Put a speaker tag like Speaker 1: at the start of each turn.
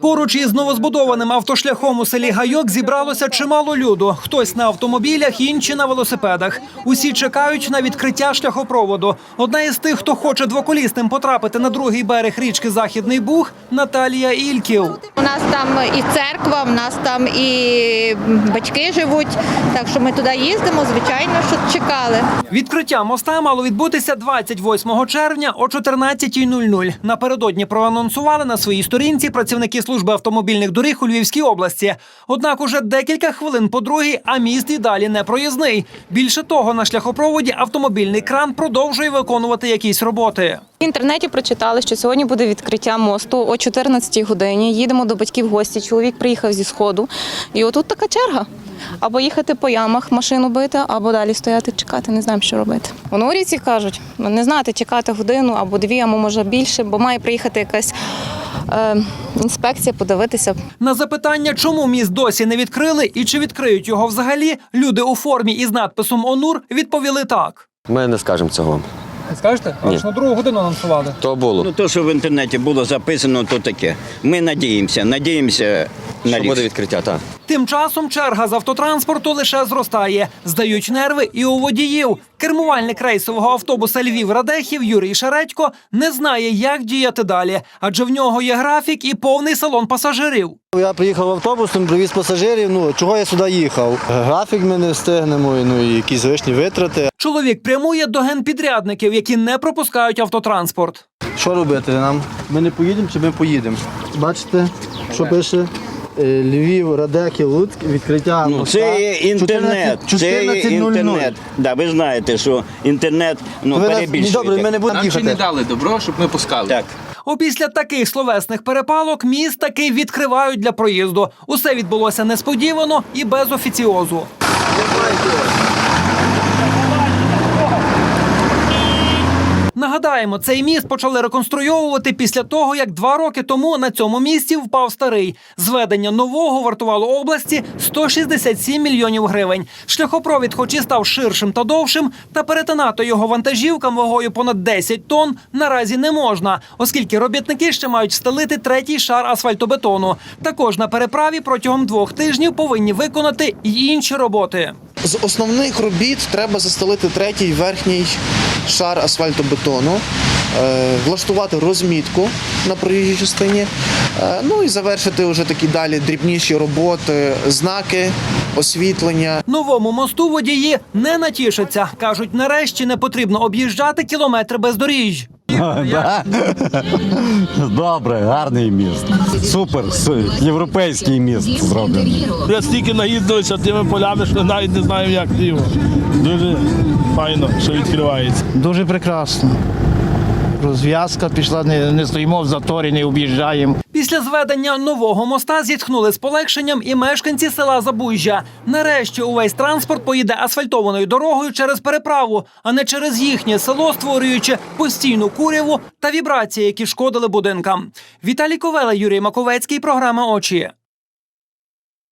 Speaker 1: Поруч із новозбудованим автошляхом у селі Гайок зібралося чимало люду. Хтось на автомобілях, інші на велосипедах. Усі чекають на відкриття шляхопроводу. Одна із тих, хто хоче двоколісним потрапити на другий берег річки Західний Буг, Наталія Ільків.
Speaker 2: У нас там і церква, у нас там і батьки живуть. Так що ми туди їздимо, звичайно, що чекали.
Speaker 1: Відкриття моста мало відбутися 28 червня о 14.00. Напередодні проанонсували на своїй сторінці працівники служби автомобільних доріг у Львівській області. Однак уже декілька хвилин по другій, а міст і далі не проїзний. Більше того, на шляхопроводі автомобільний кран продовжує виконувати якісь роботи.
Speaker 3: В інтернеті прочитали, що сьогодні буде відкриття мосту о 14-й годині. Їдемо до батьків в гості. Чоловік приїхав зі сходу. І отут така черга. Або їхати по ямах, машину бити, або далі стояти, чекати, не знаємо, що робити. У Норівці кажуть, ну, не знати, чекати годину або дві, або може більше, бо має приїхати якась е, інспекція, подивитися,
Speaker 1: На запитання, чому міст досі не відкрили і чи відкриють його взагалі, люди у формі із надписом ОНУР відповіли так.
Speaker 4: Ми не скажемо цього.
Speaker 1: Скажете?
Speaker 4: Ні.
Speaker 1: на другу годину анонсували.
Speaker 4: То було.
Speaker 5: Ну, то, що в інтернеті було записано, то таке. Ми надіємося, надіємося на
Speaker 4: Що буде відкриття, так.
Speaker 1: Тим часом черга з автотранспорту лише зростає. Здають нерви і у водіїв. Кермувальник рейсового автобуса Львів Радехів Юрій Шередько не знає, як діяти далі, адже в нього є графік і повний салон пасажирів.
Speaker 6: Я приїхав автобусом, привіз пасажирів. Ну чого я сюди їхав? Графік ми не встигнемо, ну і якісь лишні витрати.
Speaker 1: Чоловік прямує до генпідрядників, які не пропускають автотранспорт.
Speaker 6: Що робити нам? Ми не поїдемо чи ми поїдемо? Бачите, що пише? Е, Львів, Радеків, Луцьк, відкриття.
Speaker 5: Ну,
Speaker 6: моста.
Speaker 5: це є інтернет.
Speaker 6: 14
Speaker 5: Це є
Speaker 6: 14.00.
Speaker 5: інтернет. Да, ви знаєте, що інтернет ну,
Speaker 6: Ви нас,
Speaker 5: перебільшуєте.
Speaker 6: добре, ми не будемо
Speaker 7: Нам ще не
Speaker 6: їхати.
Speaker 7: дали добро, щоб ми пускали.
Speaker 5: Так.
Speaker 1: Опісля таких словесних перепалок міст таки відкривають для проїзду. Усе відбулося несподівано і без офіціозу. Нагадаємо, цей міст почали реконструйовувати після того, як два роки тому на цьому місці впав старий. Зведення нового вартувало області 167 мільйонів гривень. Шляхопровід, хоч і став ширшим та довшим, та перетинати його вантажівкам вагою понад 10 тонн наразі не можна, оскільки робітники ще мають встелити третій шар асфальтобетону. Також на переправі протягом двох тижнів повинні виконати й інші роботи.
Speaker 8: З основних робіт треба застелити третій верхній шар асфальтобетону, е, влаштувати розмітку на проїжджій частині, е, ну і завершити вже такі далі дрібніші роботи, знаки, освітлення.
Speaker 1: Новому мосту водії не натішаться. кажуть, нарешті не потрібно об'їжджати кілометри бездоріжжя.
Speaker 9: Да? Добре, гарний міст. Супер, європейський міст зроблений.
Speaker 10: Я стільки наїздилися тими полями, що навіть не знаю, як його. Дуже файно, що відкривається.
Speaker 11: Дуже прекрасно. Розв'язка пішла, не, не стоїмо в заторі, не об'їжджаємо.
Speaker 1: Після зведення нового моста зітхнули з полегшенням і мешканці села Забужжя. Нарешті увесь транспорт поїде асфальтованою дорогою через переправу, а не через їхнє село, створюючи постійну куряву та вібрації, які шкодили будинкам. Віталій Ковела, Юрій Маковецький, програма Очі.